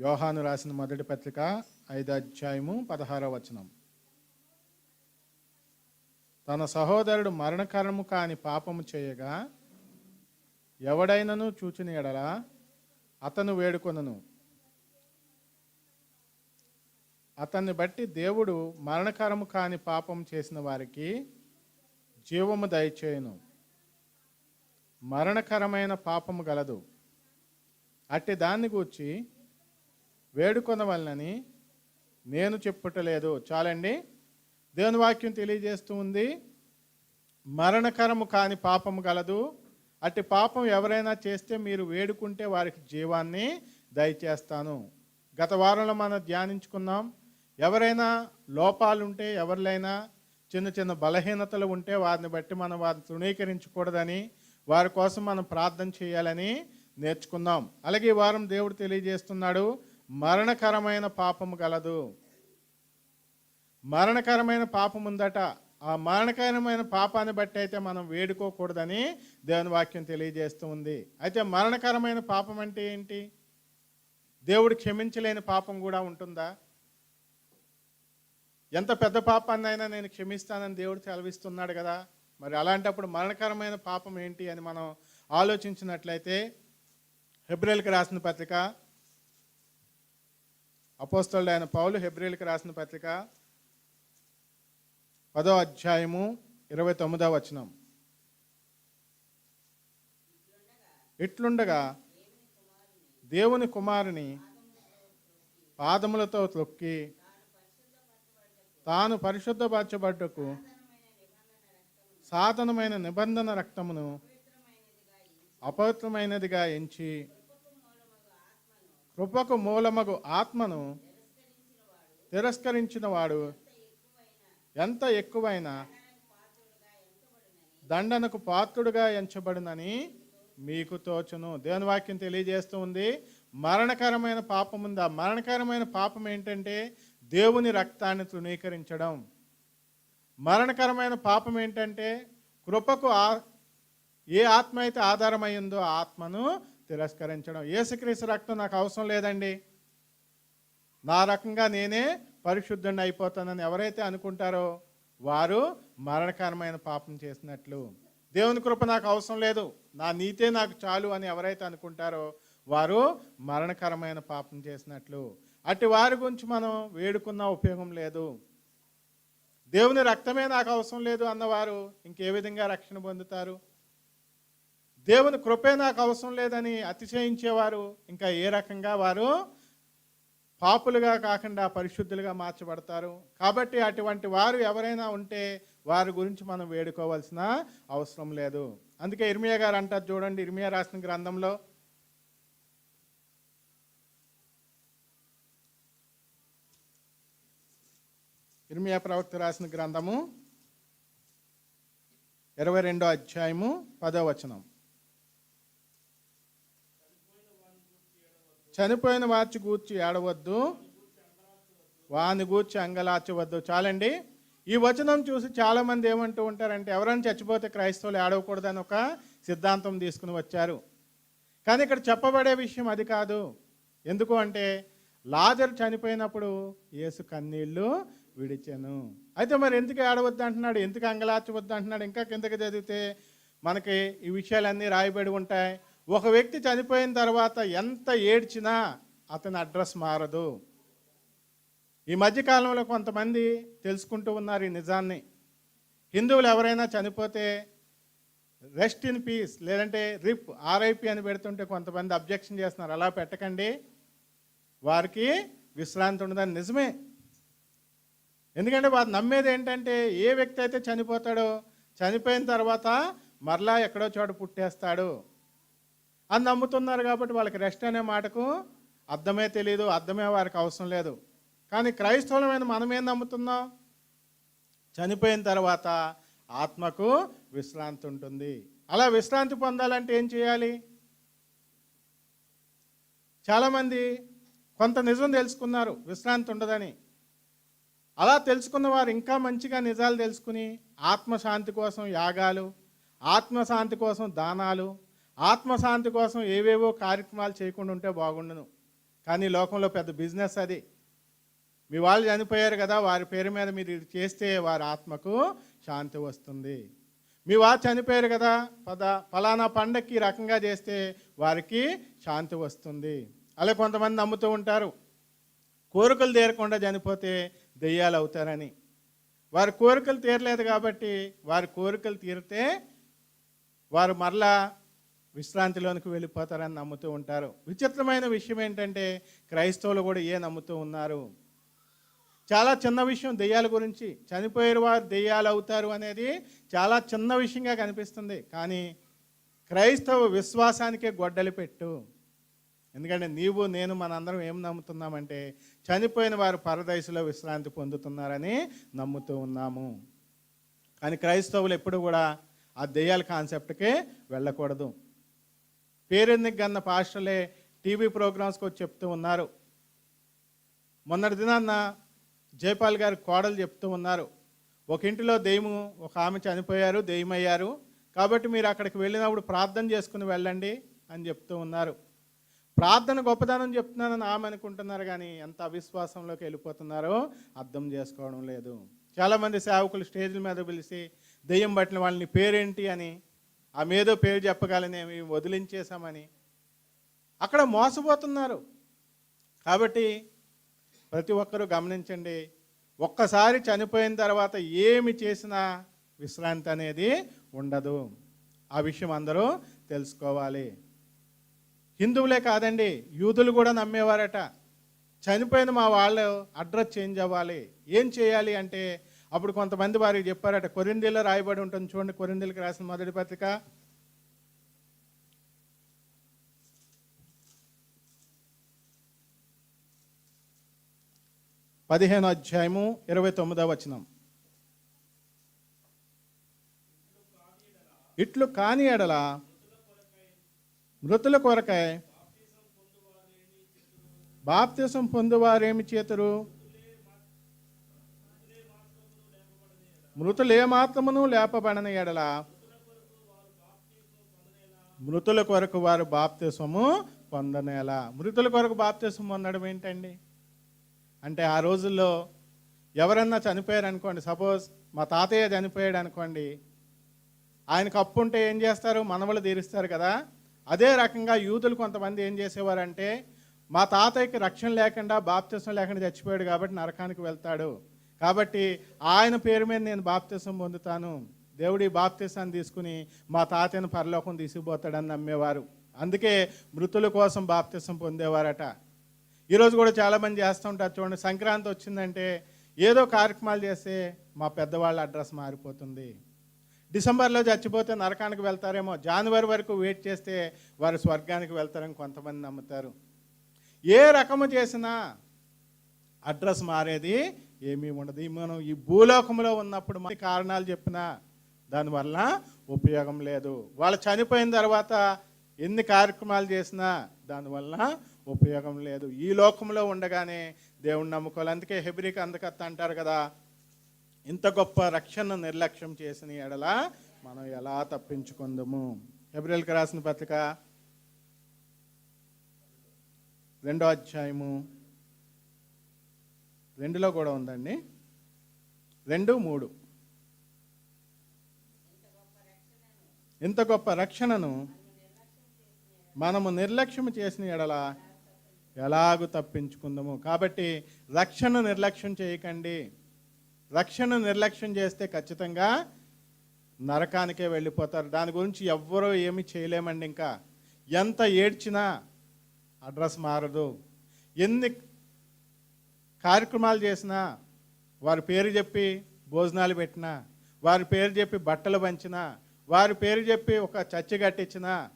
యోహాను రాసిన మొదటి పత్రిక ఐదు అధ్యాయము పదహార వచనం. తన సహోదరుడు మరణకరము కాని పాపము చేయగా ఎవడైనను చూచిన ఎడల అతను వేడుకొనను. అతన్ని బట్టి దేవుడు మరణకరము కాని పాపం చేసిన వారికి జీవము దయచేయను. మరణకరమైన పాపము గలదు. అట్టి దాన్ని గూర్చి వేడుకొనవలనని నేను చెప్పుటలేదు. చాలండి. దేవుని వాక్యం తెలియజేస్తూ ఉంది. మరణకరము కాని పాపము గలదు. అట్టి పాపం ఎవరైనా చేస్తే మీరు వేడుకుంటే వారికి జీవాన్ని దయచేస్తాను. గత వారంలో మనం ధ్యానించుకున్నాం. ఎవరైనా లోపాలుంటే ఎవరిలైనా చిన్న చిన్న బలహీనతలు ఉంటే వారిని బట్టి మనం వారిని తృణీకరించకూడదని వారి కోసం మనం ప్రార్థన చేయాలని నేర్చుకుందాం అలాగే ఈ వారం దేవుడు తెలియజేస్తున్నాడు. మరణకరమైన పాపము గలదు. మరణకరమైన పాపం ఉందట. ఆ మరణకరమైన పాపాన్ని బట్టి అయితే మనం వేడుకోకూడదని దేవుని వాక్యం తెలియజేస్తూ ఉంది. అయితే మరణకరమైన పాపం అంటే ఏంటి? దేవుడు క్షమించలేని పాపం కూడా ఉంటుందా? ఎంత పెద్ద పాపాన్నైనా నేను క్షమిస్తానని దేవుడు సెలవిస్తున్నాడు కదా. మరి అలాంటప్పుడు మరణకరమైన పాపం ఏంటి అని మనం ఆలోచించినట్లయితే హెబ్రిల్కి రాసిన పత్రిక అపోస్తలుడు ఆయన పౌలు హెబ్రిల్కి రాసిన పత్రిక పదో అధ్యాయము ఇరవై తొమ్మిదవ వచనం. ఇట్లుండగా దేవుని కుమారుని పాదములతో తొక్కి తాను పరిశుద్ధపరచబడ్డకు సాధనమైన నిబంధన రక్తమును అపవిత్రమైనదిగా ఎంచి కృపకు మూలమగు ఆత్మను తిరస్కరించిన వాడు ఎంత ఎక్కువైనా దండనకు పాత్రుడుగా ఎంచబడినని మీకు తోచును. దేవుని వాక్యం తెలియజేస్తూ ఉంది. మరణకరమైన పాపం ఉందా. మరణకరమైన పాపం ఏంటంటే దేవుని రక్తాన్ని తృణీకరించడం. మరణకరమైన పాపం ఏంటంటే కృపకు ఆ ఏ ఆత్మ అయితే ఆధారమైందో ఆత్మను తిరస్కరించడం. ఏసుక్రీస్తు రక్తం నాకు అవసరం లేదండి. నా రకంగా నేనే పరిశుద్ధుడిని అయిపోతానని ఎవరైతే అనుకుంటారో వారు మరణకరమైన పాపం చేసినట్లు. దేవుని కృప నాకు అవసరం లేదు. నా నీతే నాకు చాలు అని ఎవరైతే అనుకుంటారో వారు మరణకరమైన పాపం చేసినట్లు. అట్టి వారి గురించి మనం వేడుకున్న ఉపయోగం లేదు. దేవుని రక్తమే నాకు అవసరం లేదు అన్నవారు ఇంకే విధంగా రక్షణ పొందుతారు. దేవుని కృపే నాకు అవసరం లేదని అతిశయించేవారు ఇంకా ఏ రకంగా వారు పాపులుగా కాకుండా పరిశుద్ధులుగా మార్చబడతారు. కాబట్టి అటువంటి వారు ఎవరైనా ఉంటే వారి గురించి మనం వేడుకోవాల్సిన అవసరం లేదు. అందుకే ఇర్మియా గారు అంటారు చూడండి ఇర్మియా రాసిన గ్రంథంలో. ఇర్మియా ప్రవక్త రాసిన గ్రంథము ఇరవై రెండో అధ్యాయము పదో వచనం. చనిపోయిన వార్చి గూర్చి ఏడవద్దు. వాని గూర్చి అంగలార్చవద్దు. చాలండి. ఈ వచనం చూసి చాలామంది ఏమంటూ ఉంటారంటే ఎవరైనా చచ్చిపోతే క్రైస్తవులు ఏడవకూడదని ఒక సిద్ధాంతం తీసుకుని వచ్చారు. కానీ ఇక్కడ చెప్పబడే విషయం అది కాదు. ఎందుకు అంటే లాజర్ చనిపోయినప్పుడు యేసు కన్నీళ్ళు విడిచాను. అయితే మరి ఎందుకు ఏడవద్దు అంటున్నాడు? ఎందుకు అంగలార్చవద్దు అంటున్నాడు? ఇంకా కిందకి చదివితే మనకి ఈ విషయాలన్నీ రాయబడి ఉంటాయి. ఒక వ్యక్తి చనిపోయిన తర్వాత ఎంత ఏడ్చినా అతని అడ్రస్ మారదు. ఈ మధ్యకాలంలో కొంతమంది తెలుసుకుంటూ ఉన్నారు ఈ నిజాన్ని. హిందువులు ఎవరైనా చనిపోతే రెస్ట్ ఇన్ పీస్ లేదంటే రిప్ ఆర్ఐపి అని పెడుతుంటే కొంతమంది అబ్జెక్షన్ చేస్తున్నారు. అలా పెట్టకండి. వారికి విశ్రాంతి ఉండదని నిజమే. ఎందుకంటే వారు నమ్మేది ఏంటంటే ఏ వ్యక్తి అయితే చనిపోతాడో చనిపోయిన తర్వాత మరలా ఎక్కడో చోట పుట్టేస్తాడు. అని నమ్ముతున్నారు కాబట్టి వాళ్ళకి రెస్ట్ అనే మాటకు అర్థమే తెలియదు అర్థమే వారికి అవసరం లేదు. కానీ క్రైస్తవులమైన మనం ఏం నమ్ముతున్నాం? చనిపోయిన తర్వాత ఆత్మకు విశ్రాంతి ఉంటుంది. అలా విశ్రాంతి పొందాలంటే ఏం చేయాలి? చాలామంది కొంత నిజం తెలుసుకున్నారు విశ్రాంతి ఉండదని. అలా తెలుసుకున్న వారు ఇంకా మంచిగా నిజాలు తెలుసుకుని ఆత్మశాంతి కోసం యాగాలు ఆత్మశాంతి కోసం దానాలు ఆత్మశాంతి కోసం ఏవేవో కార్యక్రమాలు చేయకుండా ఉంటే బాగుండును కానీ లోకంలో పెద్ద బిజినెస్ అది. మీ వాళ్ళు చనిపోయారు కదా వారి పేరు మీద మీరు ఇది చేస్తే వారి ఆత్మకు శాంతి వస్తుంది. మీ వారు చనిపోయారు కదా పద ఫలానా పండక్కి రకంగా చేస్తే వారికి శాంతి వస్తుంది. అలా కొంతమంది నమ్ముతూ ఉంటారు. కోరికలు తీరకుండా చనిపోతే దెయ్యాలు అవుతారని. వారి కోరికలు తీరలేదు కాబట్టి వారి కోరికలు తీరితే వారు మరలా విశ్రాంతిలోనికి వెళ్ళిపోతారని నమ్ముతూ ఉంటారు. విచిత్రమైన విషయం ఏంటంటే క్రైస్తవులు కూడా ఏ నమ్ముతూ ఉన్నారు. చాలా చిన్న విషయం దెయ్యాల గురించి. చనిపోయిన వారు దెయ్యాలు అవుతారు అనేది చాలా చిన్న విషయంగా కనిపిస్తుంది. కానీ క్రైస్తవ విశ్వాసానికే గొడ్డలి పెట్టు. ఎందుకంటే నీవు నేను మనందరం ఏం నమ్ముతున్నామంటే చనిపోయిన వారు పరదశలో విశ్రాంతి పొందుతున్నారని నమ్ముతూ ఉన్నాము. కానీ క్రైస్తవులు ఎప్పుడు కూడా ఆ దెయ్యాల కాన్సెప్ట్కే వెళ్ళకూడదు. పేరెందుకు గన్న పాస్టర్లే టీవీ ప్రోగ్రామ్స్కి వచ్చి చెప్తూ ఉన్నారు? మొన్నటి దినాన్న జైపాల్ గారి కోడలు చెప్తూ ఉన్నారు. ఒక ఇంటిలో దెయ్యము ఒక ఆమె చనిపోయారు దెయ్యమయ్యారు. కాబట్టి మీరు అక్కడికి వెళ్ళినప్పుడు ప్రార్థన చేసుకుని వెళ్ళండి అని చెప్తూ ఉన్నారు. ప్రార్థన గొప్పదనం చెప్తున్నానని ఆమె అనుకుంటున్నారు కానీ ఎంత అవిశ్వాసంలోకి వెళ్ళిపోతున్నారో అర్థం చేసుకోవడం లేదు. చాలామంది సేవకులు స్టేజ్ల మీద పిలిచి దెయ్యం పట్టిన వాళ్ళని పేరేంటి అని ఆమె ఏదో పేరు చెప్పగలనేమి వదిలించేశామని. అక్కడ మోసపోతున్నారు. కాబట్టి ప్రతి ఒక్కరూ గమనించండి ఒక్కసారి చనిపోయిన తర్వాత ఏమి చేసినా విశ్రాంతి అనేది ఉండదు. ఆ విషయం అందరూ తెలుసుకోవాలి. హిందువులే కాదండి యూదులు కూడా నమ్మేవారట. చనిపోయిన మా వాళ్ళు అడ్రస్ చేంజ్ అవ్వాలి. ఏం చేయాలి అంటే అప్పుడు కొంతమంది వారికి చెప్పారట కొరిందీలో రాయబడి ఉంటుంది చూడండి కొరిందీలకు రాసిన మొదటి పత్రిక. పదిహేను అధ్యాయము ఇరవై తొమ్మిదవ వచనం. ఇట్లు కాని ఎడల మృతుల కొరకై బాప్తిసం పొందువారేమి చేతురు? మృతులు ఏమాత్రమును లేపబడని ఎడల మృతుల కొరకు వారు బాప్తిసము పొందనేలా. మృతుల కొరకు బాప్తిసం పొందడం ఏంటండి? అంటే ఆ రోజుల్లో ఎవరన్నా చనిపోయారు అనుకోండి సపోజ్ మా తాతయ్య చనిపోయాడు అనుకోండి ఆయనకు అప్పు ఉంటే ఏం చేస్తారు? మనవలు తీరుస్తారు కదా. అదే రకంగా యూదులు కొంతమంది ఏం చేసేవారంటే మా తాతయ్యకి రక్షణ లేకుండా బాప్తిసం లేకుండా చచ్చిపోయాడు కాబట్టి నరకానికి వెళ్తాడు. కాబట్టి ఆయన పేరు మీద నేను బాప్తిసం పొందుతాను. దేవుడి బాప్తిసాన్ని తీసుకుని మా తాతయ్యను పరలోకం తీసుకుపోతాడని నమ్మేవారు. అందుకే మృతుల కోసం బాప్తిసం పొందేవారట. ఈరోజు కూడా చాలామంది చేస్తూ ఉంటారు. చూడండి సంక్రాంతి వచ్చిందంటే ఏదో కార్యక్రమాలు చేస్తే మా పెద్దవాళ్ళ అడ్రస్ మారిపోతుంది. డిసెంబర్లో చచ్చిపోతే నరకానికి వెళ్తారేమో. జనవరి వరకు వెయిట్ చేస్తే వారు స్వర్గానికి వెళ్తారని కొంతమంది నమ్ముతారు. ఏ రకము చేసినా అడ్రస్ మారేది ఏమీ ఉండదు. మనం ఈ భూలోకంలో ఉన్నప్పుడు మన కారణాలు చెప్పినా దానివల్ల ఉపయోగం లేదు. వాళ్ళు చనిపోయిన తర్వాత ఎన్ని కార్యక్రమాలు చేసినా దానివల్ల ఉపయోగం లేదు. ఈ లోకంలో ఉండగానే దేవుణ్ణి నమ్ముకోవాలి. అందుకే హెబ్రిక్ అందకత్త అంటారు కదా ఇంత గొప్ప రక్షణ నిర్లక్ష్యం చేసిన ఎడల మనం ఎలా తప్పించుకుందాము? హెబ్రిల్కి రాసిన పత్రిక రెండో అధ్యాయము రెండులో కూడా ఉందండి. రెండు మూడు. ఇంత గొప్ప రక్షణను. మనము నిర్లక్ష్యం చేసిన ఎడల ఎలాగూ తప్పించుకుందాము. కాబట్టి రక్షణ నిర్లక్ష్యం చేయకండి. రక్షణ నిర్లక్ష్యం చేస్తే ఖచ్చితంగా నరకానికే వెళ్ళిపోతారు. దాని గురించి ఎవ్వరూ ఏమి చేయలేమండి ఇంకా. ఎంత ఏడ్చినా అడ్రస్ మారదు. ఎన్ని కార్యక్రమాలు చేసినా వారి పేరు చెప్పి భోజనాలు పెట్టినా వారి పేరు చెప్పి బట్టలు పంచినా వారి పేరు చెప్పి ఒక చర్చి కట్టించినా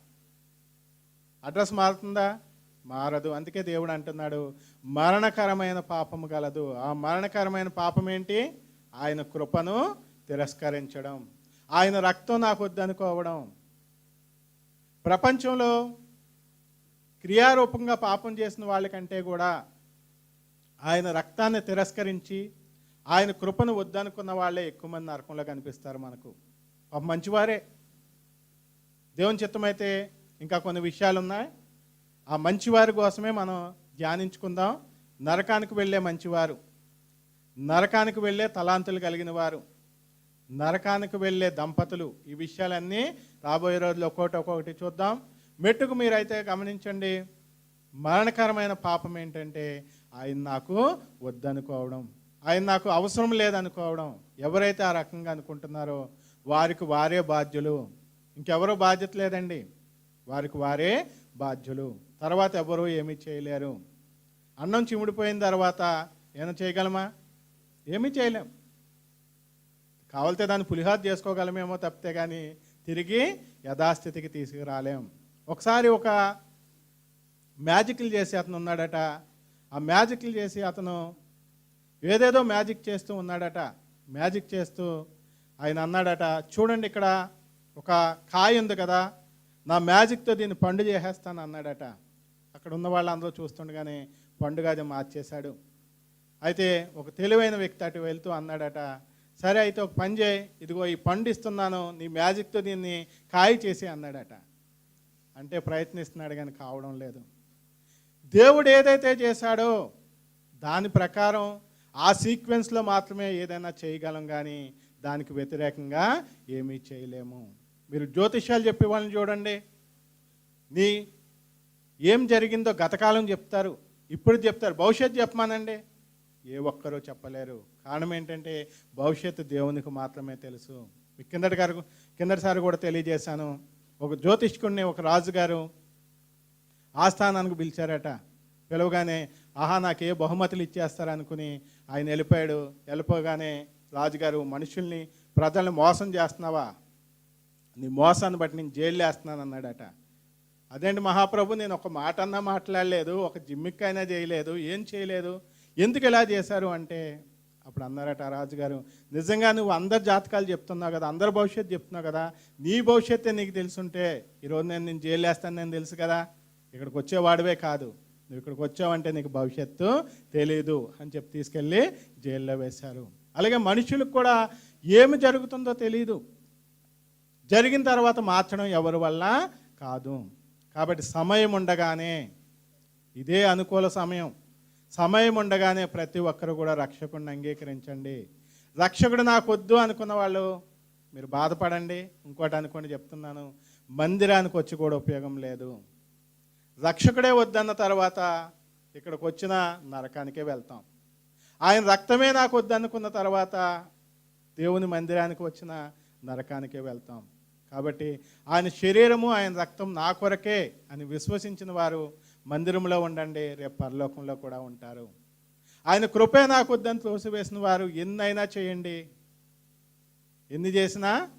అడ్రస్ మారుతుందా? మారదు. అందుకే దేవుడు అంటున్నాడు మరణకరమైన పాపము గలదు. ఆ మరణకరమైన పాపం ఏంటి? ఆయన కృపను తిరస్కరించడం. ఆయన రక్తం నాకు వద్దనుకోవడం ప్రపంచంలో క్రియారూపంగా పాపం చేసిన వాళ్ళకంటే కూడా ఆయన రక్తాన్ని తిరస్కరించి ఆయన కృపను వద్దనుకున్న వాళ్ళే ఎక్కువ మంది నరకంలో కనిపిస్తారు మనకు. మంచివారే. దేవుని చిత్తమైతే ఇంకా కొన్ని విషయాలు ఉన్నాయి ఆ మంచివారి కోసమే మనం ధ్యానించుకుందాం. నరకానికి వెళ్ళే మంచివారు నరకానికి వెళ్ళే తలాంతులు కలిగిన వారు నరకానికి వెళ్ళే దంపతులు ఈ విషయాలన్నీ రాబోయే రోజులు ఒక్కొక్కటి ఒక్కొక్కటి చూద్దాం. మెట్టుకు మీరైతే గమనించండి. మరణకరమైన పాపం ఏంటంటే ఆయన నాకు వద్దనుకోవడం ఆయన నాకు అవసరం లేదనుకోవడం ఎవరైతే ఆ రకంగా అనుకుంటున్నారో వారికి వారే బాధ్యులు. ఇంకెవరో బాధ్యత లేదండి. వారికి వారే బాధ్యులు. తర్వాత ఎవరు ఏమీ చేయలేరు. అన్నం చిముడిపోయిన తర్వాత ఏమైనా చేయగలమా? ఏమీ చేయలేం. కావాలితే దాన్ని పులిహార చేసుకోగలమేమో తప్పితే కానీ తిరిగి యథాస్థితికి తీసుకురాలేం. ఒకసారి ఒక మ్యాజిక్లు చేసే అతను ఉన్నాడట. ఆ మ్యాజిక్లు చేసి అతను ఏదేదో మ్యాజిక్ చేస్తూ ఉన్నాడట. మ్యాజిక్ చేస్తూ ఆయన అన్నాడట చూడండి ఇక్కడ ఒక కాయ ఉంది కదా నా మ్యాజిక్తో దీన్ని పండు చేసేస్తాను అన్నాడట. అక్కడ ఉన్న వాళ్ళందరూ చూస్తుండగానే పండుగ అది మార్చేశాడు. అయితే ఒక తెలివైన వ్యక్తి అటు వెళ్తూ అన్నాడట సరే అయితే ఒక పని చేయి ఇదిగో ఈ పండు ఇస్తున్నాను నీ మ్యాజిక్తో దీన్ని కాయ చేసి అన్నాడట. అంటే ప్రయత్నిస్తున్నాడు కానీ కావడం లేదు. దేవుడు ఏదైతే చేశాడో దాని ప్రకారం ఆ సీక్వెన్స్లో మాత్రమే ఏదైనా చేయగలం కానీ దానికి వ్యతిరేకంగా ఏమీ చేయలేము. మీరు జ్యోతిష్యాలు చెప్పే వాళ్ళని చూడండి. నీ ఏం జరిగిందో గతకాలం చెప్తారు ఇప్పుడు చెప్తారు భవిష్యత్తు చెప్పమానండి. ఏ ఒక్కరూ చెప్పలేరు. కారణం ఏంటంటే భవిష్యత్తు దేవునికి మాత్రమే తెలుసు. మీ కిందటి గారు కిందటిసారి కూడా తెలియజేశాను. ఒక జ్యోతిష్కుడిని ఒక రాజుగారు ఆస్థానానికి పిలిచారట. పిలవగానే ఆహా నాకు ఏ బహుమతులు ఇచ్చేస్తారనుకుని ఆయన వెళ్ళిపోయాడు. వెళ్ళిపోగానే రాజుగారు మనుషుల్ని ప్రజల్ని మోసం చేస్తున్నావా? నీ మోసాన్ని బట్టి నేను జైలు వేస్తున్నాను అన్నాడట. అదేంటి మహాప్రభు నేను ఒక మాట అన్నా మాట్లాడలేదు ఒక జిమ్మిక్కైనా చేయలేదు ఏం చేయలేదు. ఎందుకు ఇలా చేశారు? అంటే అప్పుడు అన్నారట రాజుగారు నిజంగా నువ్వు అందరి జాతకాలు చెప్తున్నావు కదా అందరి భవిష్యత్తు చెప్తున్నావు కదా. నీ భవిష్యత్తే నీకు తెలుసుంటే ఈరోజు నేను నేను జైలు వేస్తాను నేను తెలుసు కదా. ఇక్కడికి వచ్చేవాడివే కాదు. నువ్వు ఇక్కడికి వచ్చావంటే నీకు భవిష్యత్తు తెలియదు అని చెప్పి తీసుకెళ్ళి జైల్లో వేశారు. అలాగే మనుషులకు కూడా ఏమి జరుగుతుందో తెలియదు జరిగిన తర్వాత మార్చడం ఎవరి వల్ల? కాదు. కాబట్టి సమయం ఉండగానే ఇదే అనుకూల సమయం. సమయం ఉండగానే ప్రతి ఒక్కరు కూడా రక్షకుడిని అంగీకరించండి. రక్షకుడు నాకు వద్దు అనుకున్న వాళ్ళు మీరు బాధపడండి. ఇంకోటి అనుకోండి చెప్తున్నాను. మందిరానికి వచ్చి కూడా ఉపయోగం లేదు. రక్షకుడే వద్దన్న తర్వాత ఇక్కడికి వచ్చిన నరకానికే వెళ్తాం. ఆయన రక్తమే నాకు వద్దనుకున్న తర్వాత దేవుని మందిరానికి వచ్చిన నరకానికే వెళ్తాం. కాబట్టి ఆయన శరీరము ఆయన రక్తం నా కొరకే అని విశ్వసించిన వారు మందిరంలో ఉండండి రేపు పరలోకంలో కూడా ఉంటారు. ఆయన కృపే నాకు వద్దని తోసివేసిన వారు ఎన్నైనా చేయండి. ఎన్ని చేసినా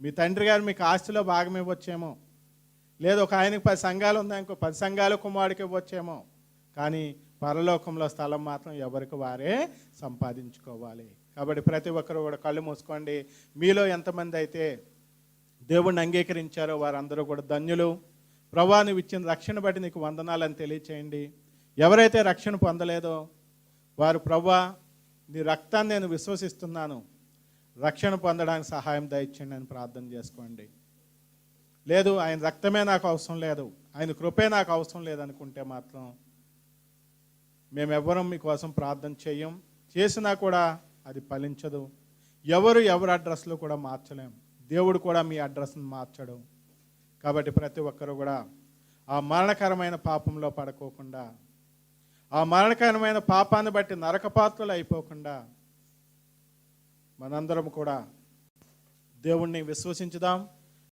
మీ తండ్రి గారు మీకు ఆస్తిలో భాగం ఇవ్వచ్చేమో. లేదు ఒక ఆయనకి పది సంఘాలు ఉన్నాయి ఇంకో పది సంఘాలు కుమారుడికి ఇవ్వచ్చేమో. కానీ పరలోకంలో స్థలం మాత్రం ఎవరికి వారే సంపాదించుకోవాలి. కాబట్టి ప్రతి ఒక్కరు కూడా కళ్ళు మూసుకోండి. మీలో ఎంతమంది అయితే దేవుణ్ణి అంగీకరించారో వారందరూ కూడా ధన్యులు. ప్రభా నువ్వు ఇచ్చిన రక్షణ బట్టి నీకు వందనాలని తెలియచేయండి. ఎవరైతే రక్షణ పొందలేదో వారు ప్రభా నీ రక్తాన్ని నేను విశ్వసిస్తున్నాను. రక్షణ పొందడానికి సహాయం దయచేయండి అని ప్రార్థన చేసుకోండి. లేదు ఆయన రక్తమే నాకు అవసరం లేదు. ఆయన కృపే నాకు అవసరం లేదనుకుంటే మాత్రం మేమెవ్వరం మీకోసం ప్రార్థన చేయం. చేసినా కూడా అది ఫలించదు. ఎవరు ఎవరి అడ్రస్లో కూడా మార్చలేం. దేవుడు కూడా మీ అడ్రస్ని మార్చడు. కాబట్టి ప్రతి ఒక్కరు కూడా ఆ మరణకరమైన పాపంలో పడుకోకుండా ఆ మరణకరమైన పాపాన్ని బట్టి నరకపాత్రలు అయిపోకుండా మనందరం కూడా దేవుణ్ణి విశ్వసించుదాం.